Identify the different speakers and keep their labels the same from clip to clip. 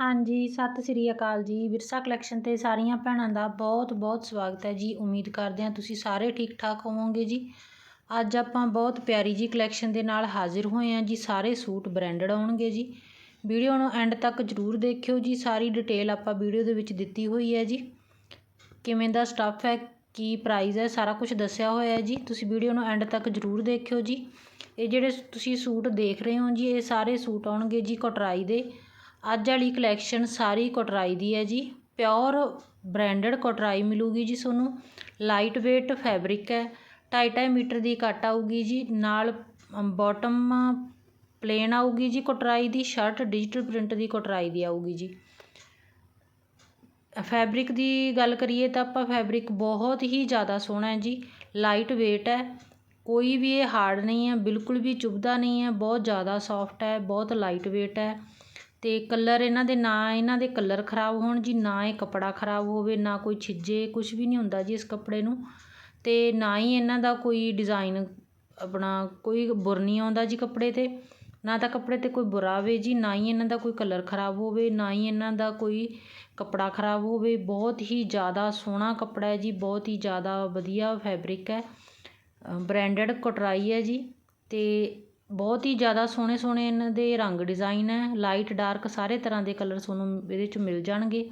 Speaker 1: ਹਾਂਜੀ, ਸਤਿ ਸ੍ਰੀ ਅਕਾਲ ਜੀ। ਵਿਰਸਾ ਕਲੈਕਸ਼ਨ ਤੇ ਸਾਰੀਆਂ ਭੈਣਾਂ ਦਾ ਬਹੁਤ ਬਹੁਤ ਸਵਾਗਤ ਹੈ ਜੀ। ਉਮੀਦ ਕਰਦੇ ਹਾਂ ਤੁਸੀਂ ਸਾਰੇ ਠੀਕ ਠਾਕ ਹੋਵੋਗੇ ਜੀ। ਅੱਜ ਆਪਾਂ ਬਹੁਤ ਪਿਆਰੀ ਜੀ ਕਲੈਕਸ਼ਨ ਦੇ ਨਾਲ ਹਾਜ਼ਰ ਹੋਏ ਹਾਂ ਜੀ। ਸਾਰੇ ਸੂਟ ਬ੍ਰਾਂਡਡ ਆਉਣਗੇ ਜੀ। ਵੀਡੀਓ ਨੂੰ ਐਂਡ ਤੱਕ ਜਰੂਰ ਦੇਖਿਓ ਜੀ। ਸਾਰੀ ਡਿਟੇਲ ਆਪਾਂ ਵੀਡੀਓ ਦੇ ਵਿੱਚ ਦਿੱਤੀ ਹੋਈ ਹੈ ਜੀ। ਕਿਵੇਂ ਦਾ ਸਟੱਫ ਹੈ, ਕੀ ਪ੍ਰਾਈਸ ਹੈ, ਸਾਰਾ ਕੁਝ ਦੱਸਿਆ ਹੋਇਆ ਹੈ ਜੀ। ਤੁਸੀਂ ਵੀਡੀਓ ਨੂੰ ਐਂਡ ਤੱਕ ਜਰੂਰ ਦੇਖਿਓ ਜੀ। ਇਹ ਜਿਹੜੇ ਤੁਸੀਂ ਸੂਟ ਦੇਖ ਰਹੇ ਹੋ ਜੀ, ਇਹ ਸਾਰੇ ਸੂਟ ਆਉਣਗੇ ਜੀ ਕਟਰਾਈ ਦੇ। ਅੱਜ ਵਾਲੀ ਕਲੈਕਸ਼ਨ ਸਾਰੀ ਕਟਰਾਈ ਦੀ ਹੈ ਜੀ। ਪਿਓਰ ਬ੍ਰਾਂਡਡ ਕਟਰਾਈ ਮਿਲੂਗੀ ਜੀ ਤੁਹਾਨੂੰ। ਲਾਈਟ ਵੇਟ ਫੈਬਰਿਕ ਹੈ 2.5 ਮੀਟਰ ਦੀ ਕੱਟ ਆਊਗੀ ਜੀ। ਨਾਲ ਬੋਟਮ ਪਲੇਨ ਆਊਗੀ ਜੀ ਕਟਰਾਈ ਦੀ। ਸ਼ਰਟ ਡਿਜੀਟਲ ਪ੍ਰਿੰਟ ਦੀ ਕਟਰਾਈ ਦੀ ਆਊਗੀ ਜੀ। ਫੈਬਰਿਕ ਦੀ ਗੱਲ ਕਰੀਏ ਤਾਂ ਆਪਾਂ ਫੈਬਰਿਕ ਬਹੁਤ ਹੀ ਜ਼ਿਆਦਾ ਸੋਹਣਾ ਹੈ ਜੀ। ਲਾਈਟ weight ਹੈ। ਕੋਈ ਵੀ ਇਹ ਹਾਰਡ ਨਹੀਂ ਹੈ। ਬਿਲਕੁਲ ਵੀ ਚੁਭਦਾ ਨਹੀਂ ਹੈ। ਬਹੁਤ ਜ਼ਿਆਦਾ ਸੌਫਟ ਹੈ। ਬਹੁਤ ਲਾਈਟ weight ਹੈ। ਅਤੇ ਕਲਰ ਇਹਨਾਂ ਦੇ ਨਾ ਇਹਨਾਂ ਦੇ ਕਲਰ ਖ਼ਰਾਬ ਹੋਣ ਜੀ, ਨਾ ਇਹ ਕੱਪੜਾ ਖ਼ਰਾਬ ਹੋਵੇ, ਨਾ ਕੋਈ ਛਿੱਜੇ, ਕੁਛ ਵੀ ਨਹੀਂ ਹੁੰਦਾ ਜੀ ਇਸ ਕੱਪੜੇ ਨੂੰ। ਅਤੇ ਨਾ ਹੀ ਇਹਨਾਂ ਦਾ ਕੋਈ ਡਿਜ਼ਾਇਨ ਆਪਣਾ ਕੋਈ ਬੁਰ ਨਹੀਂ ਆਉਂਦਾ ਜੀ ਕੱਪੜੇ ਤੇ। ਨਾ ਤਾਂ ਕੱਪੜੇ ਤੇ ਕੋਈ ਬੁਰਾ ਆਵੇ ਜੀ, ਨਾ ਹੀ ਇਹਨਾਂ ਦਾ ਕੋਈ ਕਲਰ ਖ਼ਰਾਬ ਹੋਵੇ, ਨਾ ਹੀ ਇਹਨਾਂ ਦਾ ਕੋਈ ਕੱਪੜਾ ਖ਼ਰਾਬ ਹੋਵੇ। ਬਹੁਤ ਹੀ ਜ਼ਿਆਦਾ ਸੋਹਣਾ ਕੱਪੜਾ ਹੈ ਜੀ, ਬਹੁਤ ਹੀ ਜ਼ਿਆਦਾ ਵਧੀਆ ਫੈਬਰਿਕ ਹੈ। ਬ੍ਰਾਂਡਡ ਕਟਰਾਈ ਹੈ ਜੀ। ਅਤੇ ਬਹੁਤ ਹੀ ਜ਼ਿਆਦਾ ਸੋਹਣੇ ਸੋਹਣੇ ਇਹਨਾਂ ਦੇ ਰੰਗ ਡਿਜ਼ਾਇਨ ਹੈ। ਲਾਈਟ ਡਾਰਕ ਸਾਰੇ ਤਰ੍ਹਾਂ ਦੇ ਕਲਰ ਤੁਹਾਨੂੰ ਇਹਦੇ 'ਚ ਮਿਲ ਜਾਣਗੇ।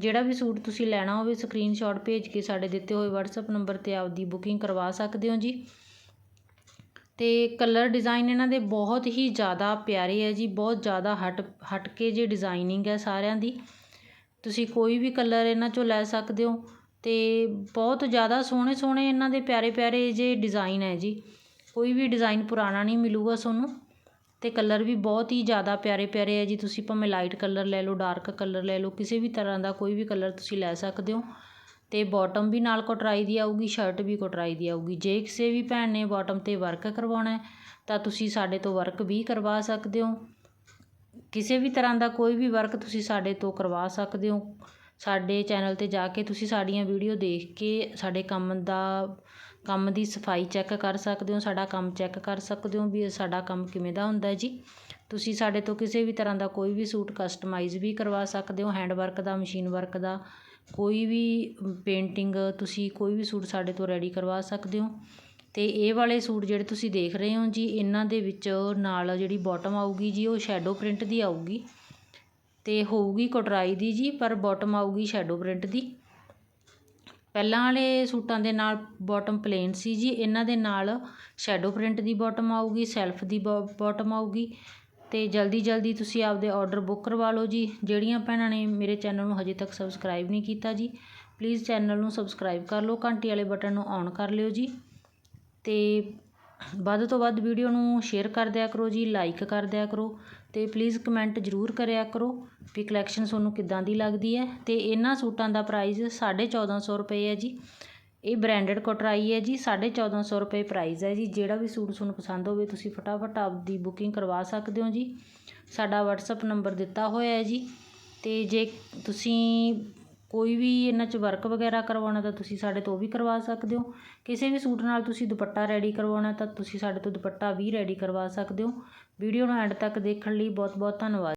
Speaker 1: ਜਿਹੜਾ ਵੀ ਸੂਟ ਤੁਸੀਂ ਲੈਣਾ ਹੋਵੇ ਸਕਰੀਨਸ਼ੋਟ ਭੇਜ ਕੇ ਸਾਡੇ ਦਿੱਤੇ ਹੋਏ ਵਟਸਐਪ ਨੰਬਰ ਤੇ ਆਪਦੀ ਬੁਕਿੰਗ ਕਰਵਾ ਸਕਦੇ ਹੋ ਜੀ। ਅਤੇ ਕਲਰ ਡਿਜ਼ਾਇਨ ਇਹਨਾਂ ਦੇ ਬਹੁਤ ਹੀ ਜ਼ਿਆਦਾ ਪਿਆਰੇ ਹੈ ਜੀ। ਬਹੁਤ ਜ਼ਿਆਦਾ ਹਟ ਹਟ ਕੇ ਜੇ ਡਿਜ਼ਾਈਨਿੰਗ ਹੈ ਸਾਰਿਆਂ ਦੀ। ਤੁਸੀਂ ਕੋਈ ਵੀ ਕਲਰ ਇਹਨਾਂ 'ਚੋਂ ਲੈ ਸਕਦੇ ਹੋ। ਅਤੇ ਬਹੁਤ ਜ਼ਿਆਦਾ ਸੋਹਣੇ ਸੋਹਣੇ ਇਹਨਾਂ ਦੇ ਪਿਆਰੇ ਪਿਆਰੇ ਜੇ ਡਿਜ਼ਾਈਨ ਹੈ ਜੀ। ਕੋਈ ਵੀ ਡਿਜ਼ਾਇਨ ਪੁਰਾਣਾ ਨਹੀਂ ਮਿਲੂਗਾ ਤੁਹਾਨੂੰ ਅਤੇ ਕਲਰ ਵੀ ਬਹੁਤ ਹੀ ਜ਼ਿਆਦਾ ਪਿਆਰੇ ਪਿਆਰੇ ਹੈ ਜੀ। ਤੁਸੀਂ ਭਾਵੇਂ ਲਾਈਟ ਕਲਰ ਲੈ ਲਓ ਡਾਰਕ ਕਲਰ ਲੈ ਲਓ, ਕਿਸੇ ਵੀ ਤਰ੍ਹਾਂ ਦਾ ਕੋਈ ਵੀ ਕਲਰ ਤੁਸੀਂ ਲੈ ਸਕਦੇ ਹੋ। ਅਤੇ ਬੋਟਮ ਵੀ ਨਾਲ ਕਟਰਾਈ ਦੀ ਆਊਗੀ ਸ਼ਰਟ ਵੀ ਕਟਰਾਈ ਦੀ ਆਊਗੀ। ਜੇ ਕਿਸੇ ਵੀ ਭੈਣ ਨੇ ਬੋਟਮ ਤੇ ਵਰਕ ਕਰਵਾਉਣਾ ਤਾਂ ਤੁਸੀਂ ਸਾਡੇ ਤੋਂ ਵਰਕ ਵੀ ਕਰਵਾ ਸਕਦੇ ਹੋ। ਕਿਸੇ ਵੀ ਤਰ੍ਹਾਂ ਦਾ ਕੋਈ ਵੀ ਵਰਕ ਤੁਸੀਂ ਸਾਡੇ ਤੋਂ ਕਰਵਾ ਸਕਦੇ ਹੋ। ਸਾਡੇ ਚੈਨਲ ਤੇ ਜਾ ਕੇ ਤੁਸੀਂ ਸਾਡੀਆਂ ਵੀਡੀਓ ਦੇਖ ਕੇ ਸਾਡੇ ਕੰਮ ਦਾ ਕੰਮ ਦੀ ਸਫ਼ਾਈ ਚੈੱਕ ਕਰ ਸਕਦੇ ਹੋ, ਸਾਡਾ ਕੰਮ ਚੈੱਕ ਕਰ ਸਕਦੇ ਹੋ ਵੀ ਸਾਡਾ ਕੰਮ ਕਿਵੇਂ ਦਾ ਹੁੰਦਾ ਜੀ। ਤੁਸੀਂ ਸਾਡੇ ਤੋਂ ਕਿਸੇ ਵੀ ਤਰ੍ਹਾਂ ਦਾ ਕੋਈ ਵੀ ਸੂਟ ਕਸਟਮਾਈਜ਼ ਵੀ ਕਰਵਾ ਸਕਦੇ ਹੋ ਹੈਂਡ ਵਰਕ ਦਾ ਮਸ਼ੀਨ ਵਰਕ ਦਾ, ਕੋਈ ਵੀ ਪੇਂਟਿੰਗ ਤੁਸੀਂ ਕੋਈ ਵੀ ਸੂਟ ਸਾਡੇ ਤੋਂ ਰੈਡੀ ਕਰਵਾ ਸਕਦੇ ਹੋ। ਅਤੇ ਇਹ ਵਾਲੇ ਸੂਟ ਜਿਹੜੇ ਤੁਸੀਂ ਦੇਖ ਰਹੇ ਹੋ ਜੀ, ਇਹਨਾਂ ਦੇ ਵਿੱਚ ਨਾਲ ਜਿਹੜੀ ਬੋਟਮ ਆਊਗੀ ਜੀ, ਉਹ ਸ਼ੈਡੋ ਪ੍ਰਿੰਟ ਦੀ ਆਊਗੀ ਅਤੇ ਹੋਊਗੀ ਕਟਰਾਈ ਦੀ ਜੀ, ਪਰ ਬੋਟਮ ਆਊਗੀ ਸ਼ੈਡੋ ਪ੍ਰਿੰਟ ਦੀ। ਪਹਿਲਾਂ ਵਾਲੇ ਸੂਟਾਂ ਦੇ ਨਾਲ ਬੋਟਮ ਪਲੇਨ ਸੀ ਜੀ, ਇਹਨਾਂ ਦੇ ਨਾਲ ਸ਼ੈਡੋ ਪ੍ਰਿੰਟ ਦੀ ਬੋਟਮ ਆਊਗੀ ਸੈਲਫ ਦੀ ਬੋ ਬੋਟਮ ਆਊਗੀ ਅਤੇ ਜਲਦੀ ਜਲਦੀ ਤੁਸੀਂ ਆਪਦੇ ਔਡਰ ਬੁੱਕ ਕਰਵਾ ਲਓ ਜੀ। ਜਿਹੜੀਆਂ ਭੈਣਾਂ ਨੇ ਮੇਰੇ ਚੈਨਲ ਨੂੰ ਹਜੇ ਤੱਕ ਸਬਸਕ੍ਰਾਈਬ ਨਹੀਂ ਕੀਤਾ ਜੀ ਪਲੀਜ਼ ਚੈਨਲ ਨੂੰ ਸਬਸਕ੍ਰਾਈਬ ਕਰ ਲਓ, ਘੰਟੀ ਵਾਲੇ ਬਟਨ ਨੂੰ ਔਨ ਕਰ ਲਿਓ ਜੀ। ਅਤੇ ਵੱਧ ਤੋਂ ਵੱਧ ਵੀਡੀਓ ਨੂੰ ਸ਼ੇਅਰ ਕਰ ਦਿਆ ਕਰੋ ਜੀ ਲਾਈਕ ਕਰ ਦਿਆ ਕਰੋ ਅਤੇ ਪਲੀਜ਼ ਕਮੈਂਟ ਜ਼ਰੂਰ ਕਰਿਆ ਕਰੋ ਵੀ ਕਲੈਕਸ਼ਨ ਤੁਹਾਨੂੰ ਕਿੱਦਾਂ ਦੀ ਲੱਗਦੀ ਹੈ ਅਤੇ ਇਹਨਾਂ ਸੂਟਾਂ ਦਾ ਪ੍ਰਾਈਜ਼ ਸਾਢੇ ਚੌਦਾਂ ਸੌ ਰੁਪਏ ਹੈ ਜੀ। ਇਹ ਬ੍ਰਾਂਡਡ ਕਟਰਾਈ ਹੈ ਜੀ 1450 ਰੁਪਏ ਪ੍ਰਾਈਜ਼ ਹੈ ਜੀ। ਜਿਹੜਾ ਵੀ ਸੂਟ ਤੁਹਾਨੂੰ ਪਸੰਦ ਹੋਵੇ, ਤੁਸੀਂ ਫਟਾਫਟ ਆਪਦੀ ਬੁਕਿੰਗ ਕਰਵਾ ਸਕਦੇ ਹੋ ਜੀ। ਸਾਡਾ WhatsApp ਨੰਬਰ ਦਿੱਤਾ ਹੋਇਆ ਹੈ ਜੀ ਅਤੇ ਜੇ ਤੁਸੀਂ ਕੋਈ ਵੀ ਇਹਨਾਂ 'ਚ ਵਰਕ ਵਗੈਰਾ ਕਰਵਾਉਣਾ ਤਾਂ ਤੁਸੀਂ ਸਾਡੇ ਤੋਂ ਉਹ ਵੀ ਕਰਵਾ ਸਕਦੇ ਹੋ। ਕਿਸੇ ਵੀ ਸੂਟ ਨਾਲ ਤੁਸੀਂ ਦੁਪੱਟਾ ਰੈਡੀ ਕਰਵਾਉਣਾ ਤਾਂ ਤੁਸੀਂ ਸਾਡੇ ਤੋਂ ਦੁਪੱਟਾ ਵੀ ਰੈਡੀ ਕਰਵਾ ਸਕਦੇ ਹੋ। ਵੀਡੀਓ ਨੂੰ ਐਂਡ ਤੱਕ ਦੇਖਣ ਲਈ ਬਹੁਤ ਬਹੁਤ ਧੰਨਵਾਦ।